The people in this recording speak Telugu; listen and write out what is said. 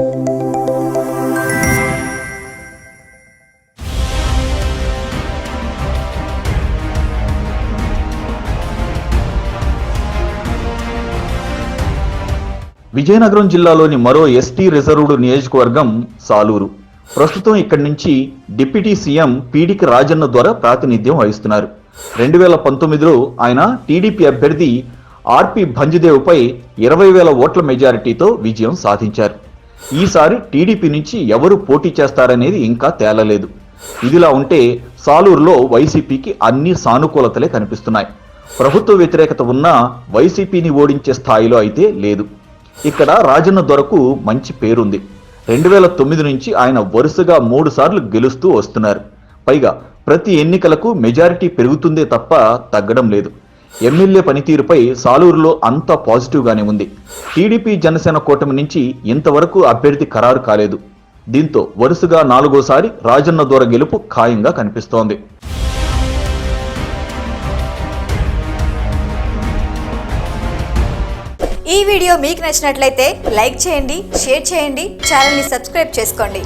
విజయనగరం జిల్లాలోని మరో ఎస్టీ రిజర్వ్డ్ నియోజకవర్గం సాలూరు. ప్రస్తుతం ఇక్కడి నుంచి డిప్యూటీ సీఎం పీడికి రాజన్న ద్వారా ప్రాతినిధ్యం వహిస్తున్నారు. రెండు వేల పంతొమ్మిదిలో ఆయన టీడీపీ అభ్యర్థి ఆర్పి భంజదేవ్పై ఇరవై వేల ఓట్ల మెజారిటీతో విజయం సాధించారు. ఈసారి టీడీపీ నుంచి ఎవరు పోటీ చేస్తారనేది ఇంకా తేలలేదు. ఇదిలా ఉంటే సాలూరులో వైసీపీకి అన్ని సానుకూలతలే కనిపిస్తున్నాయి. ప్రభుత్వ వ్యతిరేకత ఉన్నా వైసీపీని ఓడించే స్థాయిలో అయితే లేదు. ఇక్కడ రాజన్న దొరకు మంచి పేరుంది. రెండు వేల తొమ్మిది నుంచి ఆయన వరుసగా మూడు సార్లు గెలుస్తూ వస్తున్నారు. పైగా ప్రతి ఎన్నికలకు మెజారిటీ పెరుగుతుందే తప్ప తగ్గడం లేదు. ఎమ్మెల్యే పనితీరుపై సాలూరులో అంతా పాజిటివ్గానే ఉంది. టీడీపీ జనసేన కూటమి నుంచి ఇంతవరకు అభ్యర్థి ఖరారు కాలేదు. దీంతో వరుసగా నాలుగోసారి రాజన్న దూర గెలుపు ఖాయంగా కనిపిస్తోంది. ఈ వీడియో మీకు నచ్చినట్లయితే లైక్ చేయండి షేర్ చేయండి ఛానల్ని సబ్స్క్రైబ్ చేసుకోండి.